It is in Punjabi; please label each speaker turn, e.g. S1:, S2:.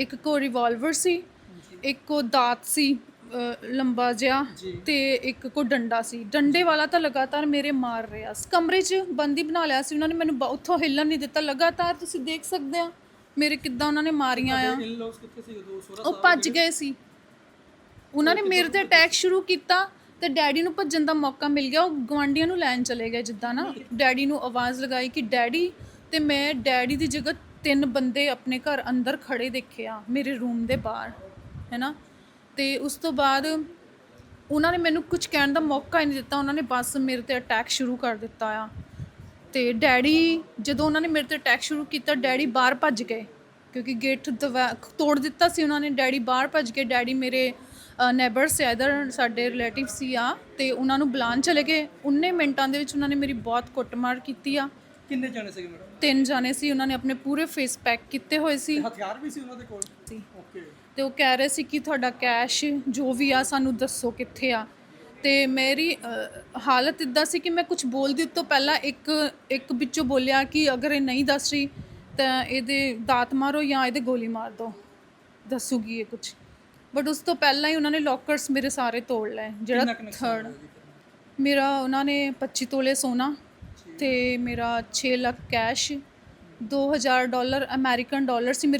S1: ਇੱਕ ਕੋ ਰਿਵਾਲਵਰ ਸੀ ਇੱਕ ਕੋ ਦਾਤ ਸੀ ਲੰਬਾ ਜਿਹਾ ਤੇ ਇੱਕ ਕੋ ਡੰਡਾ ਸੀ। ਡੰਡੇ ਵਾਲਾ ਤਾਂ ਲਗਾਤਾਰ ਮੇਰੇ ਮਾਰ ਰਿਹਾ ਸੀ। ਕਮਰੇ 'ਚ ਬੰਦੀ ਬਣਾ ਲਿਆ ਸੀ ਉਹਨਾਂ ਨੇ ਮੈਨੂੰ ਉੱਥੋਂ ਹਿੱਲਣ ਨਹੀਂ ਦਿੱਤਾ। ਲਗਾਤਾਰ ਤੁਸੀਂ ਦੇਖ ਸਕਦੇ ਆ ਮੇਰੇ ਕਿੱਦਾਂ ਉਹਨਾਂ ਨੇ ਮਾਰੀਆਂ ਆ। ਉਹ ਭੱਜ ਗਏ ਸੀ। ਉਹਨਾਂ ਨੇ ਮੇਰੇ ਤੇ ਅਟੈਕ ਸ਼ੁਰੂ ਕੀਤਾ ਤੇ ਡੈਡੀ ਨੂੰ ਭੱਜਣ ਦਾ ਮੌਕਾ ਮਿਲ ਗਿਆ। ਉਹ ਗਵਾਂਡੀਆਂ ਨੂੰ ਲੈਣ ਚਲੇ ਗਏ ਜਿੱਦਾਂ ਨਾ। ਡੈਡੀ ਨੂੰ ਆਵਾਜ਼ ਲਗਾਈ ਕਿ ਡੈਡੀ ਤੇ ਮੈਂ ਡੈਡੀ ਦੀ ਜਗ੍ਹਾ ਤਿੰਨ ਬੰਦੇ ਆਪਣੇ ਘਰ ਅੰਦਰ ਖੜੇ ਦੇਖੇ ਆ ਮੇਰੇ ਰੂਮ ਦੇ ਬਾਹਰ, ਹੈਨਾ? ਤੇ ਉਸ ਤੋਂ ਬਾਅਦ ਉਹਨਾਂ ਨੇ ਮੈਨੂੰ ਕੁਝ ਕਹਿਣ ਦਾ ਮੌਕਾ ਹੀ ਨਹੀਂ ਦਿੱਤਾ। ਉਹਨਾਂ ਨੇ ਬਸ ਮੇਰੇ ਤੇ ਅਟੈਕ ਸ਼ੁਰੂ ਕਰ ਦਿੱਤਾ ਆ। ਤੇ ਡੈਡੀ, ਜਦੋਂ ਉਹਨਾਂ ਨੇ ਮੇਰੇ ਤੇ ਅਟੈਕ ਸ਼ੁਰੂ ਕੀਤਾ, ਡੈਡੀ ਬਾਹਰ ਭੱਜ ਗਏ। ਕਿਉਂਕਿ ਗੇਟ ਦਵਾ- ਤੋੜ ਦਿੱਤਾ ਸੀ ਉਹਨਾਂ ਨੇ, ਡੈਡੀ ਬਾਹਰ ਭੱਜ ਗਏ। ਡੈਡੀ ਮੇਰੇ ਨੇਬਰਸ ਇਧਰ ਸਾਡੇ ਰਿਲੇਟਿਵ ਸੀ ਆ। ਤੇ ਉਹਨਾਂ ਨੂੰ ਬੁਲਾਉਣ ਚਲੇ ਗਏ। ਉਨੇ ਮਿੰਟਾਂ ਦੇ ਵਿੱਚ ਉਹਨਾਂ ਨੇ ਮੇਰੀ ਬਹੁਤ ਕੁੱਟਮਾਰ ਕੀਤੀ ਆ।
S2: ਕਿੰਨੇ ਜਾਣੇ ਸੀਗੇ ਮੈਡਮ?
S1: ਤਿੰਨ ਜਾਣੇ ਸੀ ਉਹਨਾਂ ਨੇ ਆਪਣੇ ਪੂਰੇ ਫੇਸ ਪੈਕ ਕੀਤੇ ਹੋਏ ਸੀ।
S2: ਹਥਿਆਰ ਵੀ ਸੀ ਉਹਨਾਂ ਦੇ ਕੋਲ?
S1: ਸੀ।
S2: ਓਕੇ
S1: ਤੇ ਉਹ ਕਹਿ ਰਹੇ ਸੀ ਕਿ ਤੁਹਾਡਾ ਕੈਸ਼ ਜੋ ਵੀ ਆ ਸਾਨੂੰ ਦੱਸੋ ਕਿੱਥੇ ਆ। ਤੇ ਮੇਰੀ ਅ, ਹਾਲਤ ਇਦਾਂ ਸੀ ਕਿ ਮੈਂ ਕੁਝ ਬੋਲਦੀ ਤੋਂ ਪਹਿਲਾਂ ਇੱਕ ਇੱਕ ਵਿੱਚੋਂ ਬੋਲਿਆ ਕਿ ਅਗਰ ਇਹ ਨਹੀਂ ਦੱਸ ਰਹੀ ਤਾਂ ਇਹਦੇ ਦਾਤ ਮਾਰੋ ਜਾਂ ਇਹਦੇ ਗੋਲੀ ਮਾਰ ਦਿਓ ਦੱਸੂਗੀ ਇਹ ਕੁਝ ਬਟ ਉਸ ਤੋਂ ਪਹਿਲਾਂ ਹੀ ਉਹਨਾਂ ਨੇ ਲੋਕਰਸ ਮੇਰੇ ਸਾਰੇ ਤੋੜ ਲਏ ਜਿਹੜਾ
S2: ਕਿੰਨਾ ਕੁ ਨੁਕਸਾਨ
S1: ਥਰਡ ਮੇਰਾ ਉਹਨਾਂ ਨੇ 25 ਤੋਲੇ ਸੋਨਾ ਤੇ ਮੇਰਾ 6 lakh cash 2000 dollar American dollar ਸੀ ਮੇਰੇ